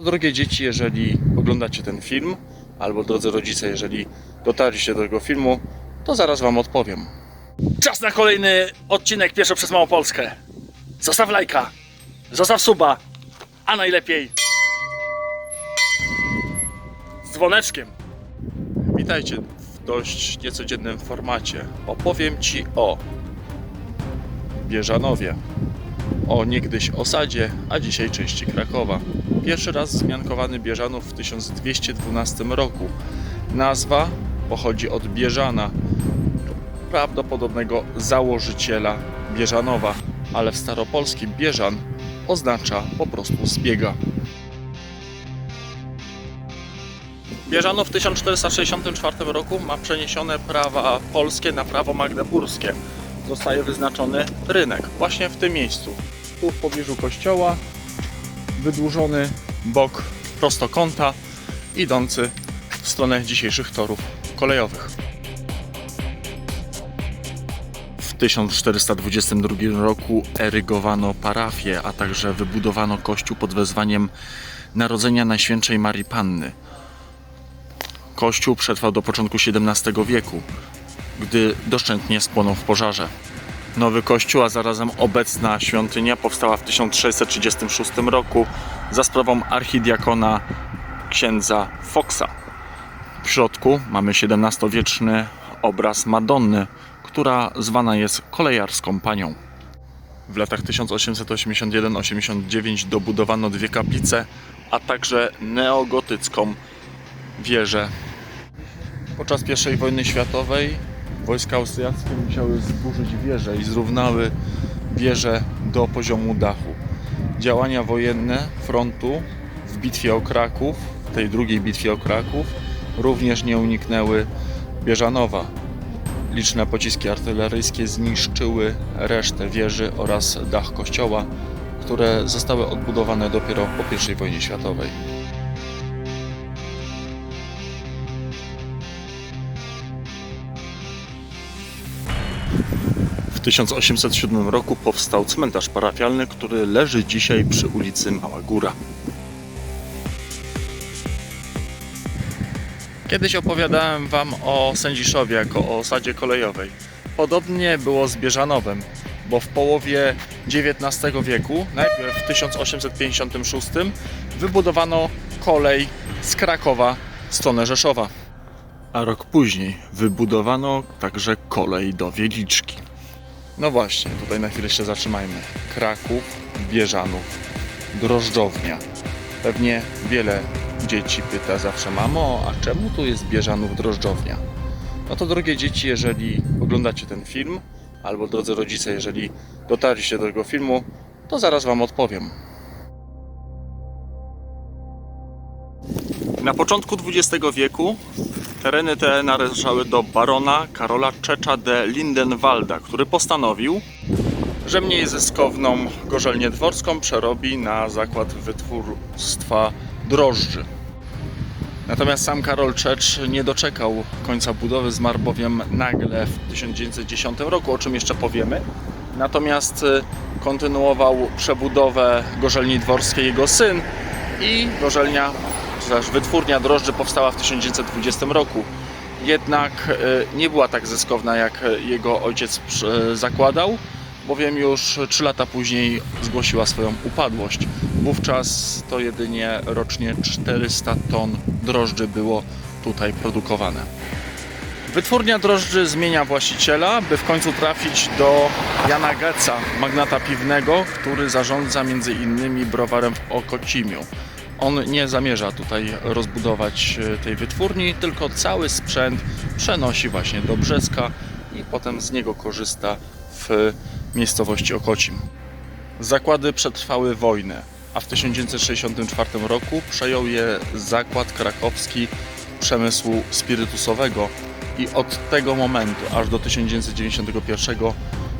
Drogie dzieci, jeżeli oglądacie ten film, albo drodzy rodzice, jeżeli dotarliście do tego filmu, to zaraz Wam odpowiem. Czas na kolejny odcinek Pieszo przez Małopolskę. Zostaw lajka, zostaw suba, a najlepiej z dzwoneczkiem. Witajcie w dość niecodziennym formacie. Opowiem Ci o Bieżanowie, o niegdyś osadzie, a dzisiaj części Krakowa. Pierwszy raz zmiankowany Bieżanów w 1212 roku. Nazwa pochodzi od Bieżana, prawdopodobnego założyciela Bieżanowa, ale w staropolskim Bieżan oznacza po prostu zbiega. Bieżanów w 1464 roku ma przeniesione prawa polskie na prawo magdeburskie. Zostaje wyznaczony rynek właśnie w tym miejscu. Tu w pobliżu kościoła wydłużony bok prostokąta idący w stronę dzisiejszych torów kolejowych. W 1422 roku erygowano parafię, a także wybudowano kościół pod wezwaniem Narodzenia Najświętszej Marii Panny. Kościół przetrwał do początku XVII wieku, gdy doszczętnie spłonął w pożarze. Nowy kościół, a zarazem obecna świątynia powstała w 1636 roku za sprawą archidiakona księdza Foxa. W środku mamy XVII-wieczny obraz Madonny, która zwana jest kolejarską panią. W latach 1881-89 dobudowano dwie kaplice, a także neogotycką wieżę. Podczas I wojny światowej wojska austriackie musiały zburzyć wieżę i zrównały wieżę do poziomu dachu. Działania wojenne frontu w bitwie o Kraków, tej drugiej bitwie o Kraków, również nie uniknęły Bieżanowa. Liczne pociski artyleryjskie zniszczyły resztę wieży oraz dach kościoła, które zostały odbudowane dopiero po I wojnie światowej. W 1807 roku powstał cmentarz parafialny, który leży dzisiaj przy ulicy Mała Góra. Kiedyś opowiadałem Wam o Sędziszowie jako o osadzie kolejowej. Podobnie było z Bieżanowem, bo w połowie XIX wieku, najpierw w 1856, wybudowano kolej z Krakowa w stronę Rzeszowa. A rok później wybudowano także kolej do Wieliczki. No właśnie, tutaj na chwilę się zatrzymajmy. Kraków, Bieżanów, Drożdżownia. Pewnie wiele dzieci pyta zawsze, mamo, a czemu tu jest Bieżanów Drożdżownia? No to drogie dzieci, jeżeli oglądacie ten film, albo drodzy rodzice, jeżeli dotarliście do tego filmu, to zaraz Wam odpowiem. Na początku XX wieku tereny te należały do barona Karola Czecza de Lindenwalda, który postanowił, że mniej zyskowną gorzelnię dworską przerobi na zakład wytwórstwa drożdży. Natomiast sam Karol Czecz nie doczekał końca budowy, zmarł bowiem nagle w 1910 roku, o czym jeszcze powiemy. Natomiast y, kontynuował przebudowę gorzelni dworskiej jego syn i gorzelnia, wytwórnia drożdży powstała w 1920 roku. Jednak y, nie była tak zyskowna, jak jego ojciec przy- zakładał, bowiem już 3 lata później zgłosiła swoją upadłość. Wówczas to jedynie rocznie 400 ton drożdży było tutaj produkowane. Wytwórnia drożdży zmienia właściciela, by w końcu trafić do Jana Geca, magnata piwnego, który zarządza między innymi browarem w Okocimiu. On nie zamierza tutaj rozbudować e, tej wytwórni, tylko cały sprzęt przenosi właśnie do Brzeska i potem z niego korzysta w miejscowości Okocim. Zakłady przetrwały wojnę, a w 1964 roku przejął je zakład krakowski przemysłu spirytusowego i od tego momentu aż do 1991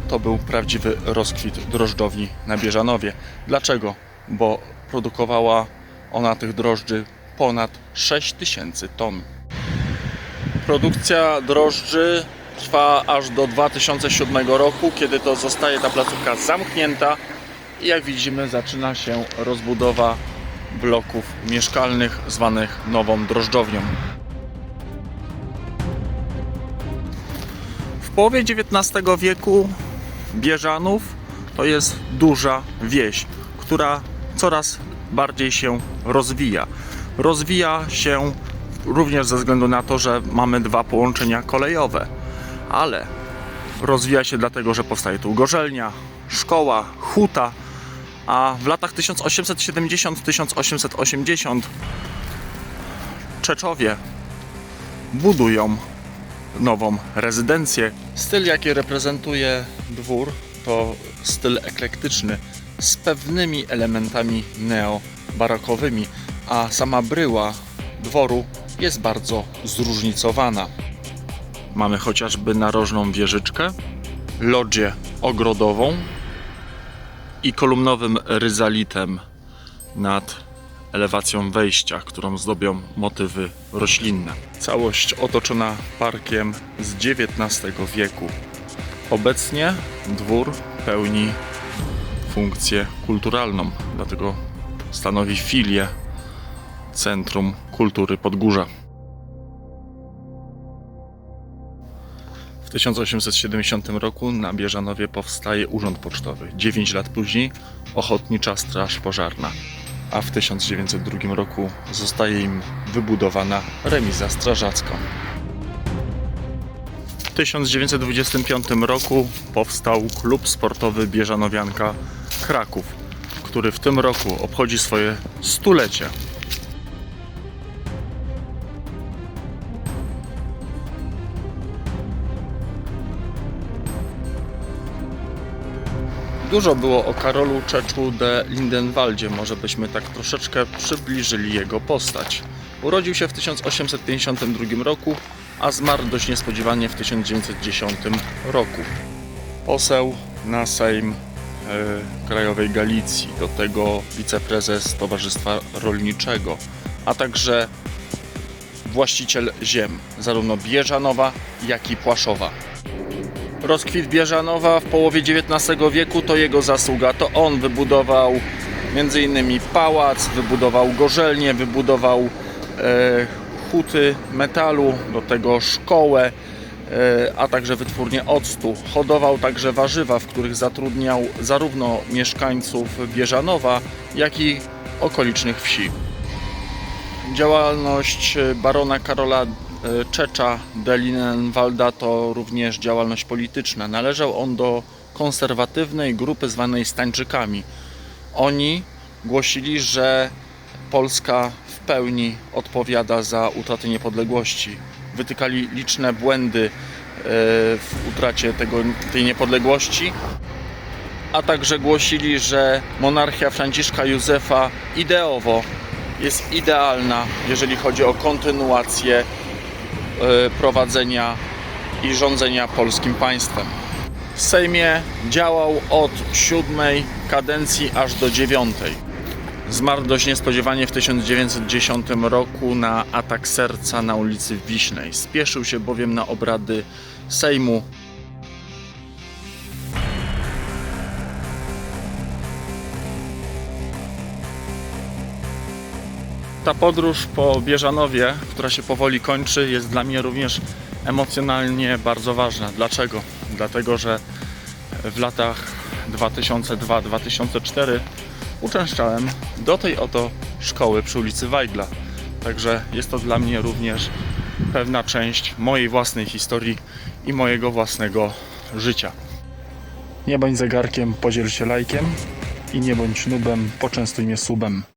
to był prawdziwy rozkwit drożdżowni na Bieżanowie. Dlaczego? Bo produkowała ona tych drożdży ponad 6 tysięcy ton. Produkcja drożdży trwa aż do 2007 roku, kiedy to zostaje ta placówka zamknięta i jak widzimy zaczyna się rozbudowa bloków mieszkalnych zwanych Nową Drożdżownią. W połowie XIX wieku Bieżanów to jest duża wieś, która coraz bardziej się rozwija. Rozwija się również ze względu na to, że mamy dwa połączenia kolejowe, ale rozwija się dlatego, że powstaje tu gorzelnia, szkoła, huta, a w latach 1870-1880 Czeczowie budują nową rezydencję. Styl, jaki reprezentuje dwór, to styl eklektyczny z pewnymi elementami neobarokowymi, a sama bryła dworu jest bardzo zróżnicowana. Mamy chociażby narożną wieżyczkę, lodzię ogrodową i kolumnowym ryzalitem nad elewacją wejścia, którą zdobią motywy roślinne. Całość otoczona parkiem z XIX wieku. Obecnie dwór pełni funkcję kulturalną, dlatego stanowi filię Centrum Kultury Podgórza. W 1870 roku na Bieżanowie powstaje Urząd Pocztowy. 9 lat później Ochotnicza Straż Pożarna. A w 1902 roku zostaje im wybudowana remiza strażacka. W 1925 roku powstał klub sportowy Bieżanowianka Kraków, który w tym roku obchodzi swoje stulecie. Dużo było o Karolu Czeczu de Lindenwaldzie. Może byśmy tak troszeczkę przybliżyli jego postać. Urodził się w 1852 roku, a zmarł dość niespodziewanie w 1910 roku. Poseł na Sejm Krajowej Galicji, do tego wiceprezes Towarzystwa Rolniczego, a także właściciel ziem, zarówno Bieżanowa, jak i Płaszowa. Rozkwit Bieżanowa w połowie XIX wieku to jego zasługa. To on wybudował m.in. pałac, wybudował gorzelnię, wybudował e, huty metalu, do tego szkołę, e, a także wytwórnię octu. Hodował także warzywa, w których zatrudniał zarówno mieszkańców Bieżanowa, jak i okolicznych wsi. Działalność e, barona Karola e, Czecza de Linenwalda to również działalność polityczna. Należał on do konserwatywnej grupy zwanej Stańczykami. Oni głosili, że Polska w pełni odpowiada za utratę niepodległości. Wytykali liczne błędy e, w utracie tego, tej niepodległości, a także głosili, że monarchia Franciszka Józefa ideowo jest idealna, jeżeli chodzi o kontynuację e, prowadzenia i rządzenia polskim państwem. W Sejmie działał od siódmej kadencji aż do dziewiątej. Zmarł dość niespodziewanie w 1910 roku na atak serca na ulicy Wiśnej. Spieszył się bowiem na obrady Sejmu Ta podróż po Bieżanowie, która się powoli kończy, jest dla mnie również emocjonalnie bardzo ważna. Dlaczego? Dlatego, że w latach 2002-2004 uczęszczałem do tej oto szkoły przy ulicy Weigla. Także jest to dla mnie również pewna część mojej własnej historii i mojego własnego życia. Nie bądź zegarkiem, podziel się lajkiem i nie bądź nubem, poczęstuj mnie subem.